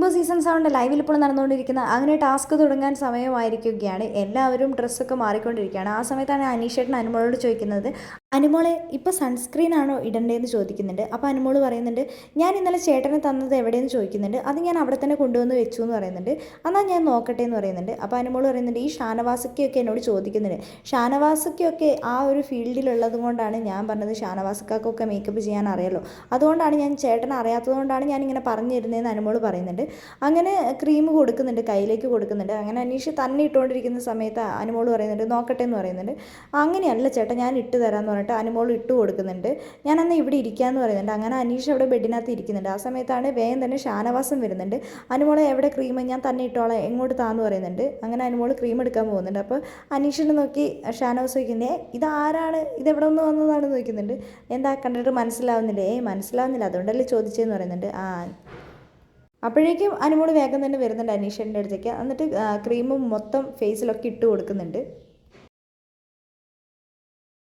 Big boss season സെവന്റെ ലൈവിൽ ഇപ്പോൾ നടന്നുകൊണ്ടിരിക്കുന്ന അങ്ങനെ ടാസ്ക് തുടങ്ങാൻ സമയമായിരിക്കുകയാണ്. എല്ലാവരും ഡ്രസ്സൊക്കെ മാറിക്കൊണ്ടിരിക്കുകയാണ്. ആ സമയത്താണ് അനീഷേട്ടൻ അനുമോളോട് ചോദിക്കുന്നത് അനുമോളെ ഇപ്പോൾ സൺസ്ക്രീൻ ആണോ ഇടണ്ടേന്ന് ചോദിക്കുന്നുണ്ട്. അപ്പോൾ അനുമോൾ പറയുന്നുണ്ട് ഞാൻ ഇന്നലെ ചേട്ടന് തന്നത് എവിടെയെന്ന് ചോദിക്കുന്നുണ്ട്. അത് ഞാൻ അവിടെ തന്നെ കൊണ്ടുവന്ന് വെച്ചു എന്ന് പറയുന്നുണ്ട്. എന്നാൽ ഞാൻ നോക്കട്ടെ എന്ന് പറയുന്നുണ്ട്. അപ്പോൾ അനുമോൾ പറയുന്നുണ്ട് ഈ ഷാനവാസക്കൊക്കെ എന്നോട് ചോദിക്കുന്നുണ്ട്. ഷാനവാസക്കൊക്കെ ആ ഒരു ഫീൽഡിലുള്ളത് കൊണ്ടാണ് ഞാൻ പറഞ്ഞത് ഷാനവാസക്കൊക്കെ മേക്കപ്പ് ചെയ്യാൻ അറിയാലോ. അതുകൊണ്ടാണ് ഞാൻ ചേട്ടൻ അറിയാത്തതുകൊണ്ടാണ് ഞാൻ ഇങ്ങനെ പറഞ്ഞു തരുന്നതെന്ന് അനുമോൾ പറയുന്നുണ്ട്. അങ്ങനെ ക്രീം കൊടുക്കുന്നുണ്ട് കയ്യിലേക്ക് കൊടുക്കുന്നുണ്ട്. അങ്ങനെ അനീഷ് തന്നെ ഇട്ടുകൊണ്ടിരിക്കുന്ന സമയത്ത് അനുമോൾ പറയുന്നുണ്ട് നോക്കട്ടെ എന്ന് പറയുന്നുണ്ട്. അങ്ങനെയല്ല ചേട്ടാ ഞാൻ ഇട്ട് തരാമെന്ന് പറഞ്ഞിട്ട് അനുമോൾ ഇട്ട് കൊടുക്കുന്നുണ്ട്. ഞാൻ അന്ന് ഇവിടെ ഇരിക്കാമെന്ന് പറയുന്നുണ്ട്. അങ്ങനെ അനീഷ് അവിടെ ബെഡിനകത്ത് ഇരിക്കുന്നുണ്ട്. ആ സമയത്താണ് വേഗം തന്നെ ഷാനവാസം വരുന്നുണ്ട്. അനുമോളെ എവിടെ ക്രീം ഞാൻ തന്നെ ഇട്ടോളെ. എങ്ങോട്ട് താന്ന് പറയുന്നുണ്ട്. അങ്ങനെ അനുമോൾ ക്രീം എടുക്കാൻ പോകുന്നുണ്ട്. അപ്പോൾ അനീഷിനെ നോക്കി ഷാനവാസ് ചോദിക്കുന്നത് ഇത് ആരാണ്? ഇത് എവിടെ നിന്ന് വന്നതാണ് ചോദിക്കുന്നുണ്ട്. എന്താ കണ്ടിട്ട് മനസ്സിലാവുന്നില്ലേ? ഏയ് മനസ്സിലാവുന്നില്ല. അതുകൊണ്ടല്ലേ ചോദിച്ചതെന്ന് പറയുന്നുണ്ട്. ആ അപ്പോഴേക്കും അനുമോൾ വേഗം തന്നെ വരുന്നുണ്ട് അനീഷേന്റെ അടുത്തേക്ക്. എന്നിട്ട് ക്രീമും മൊത്തം ഫേസിലൊക്കെ ഇട്ട് കൊടുക്കുന്നുണ്ട്.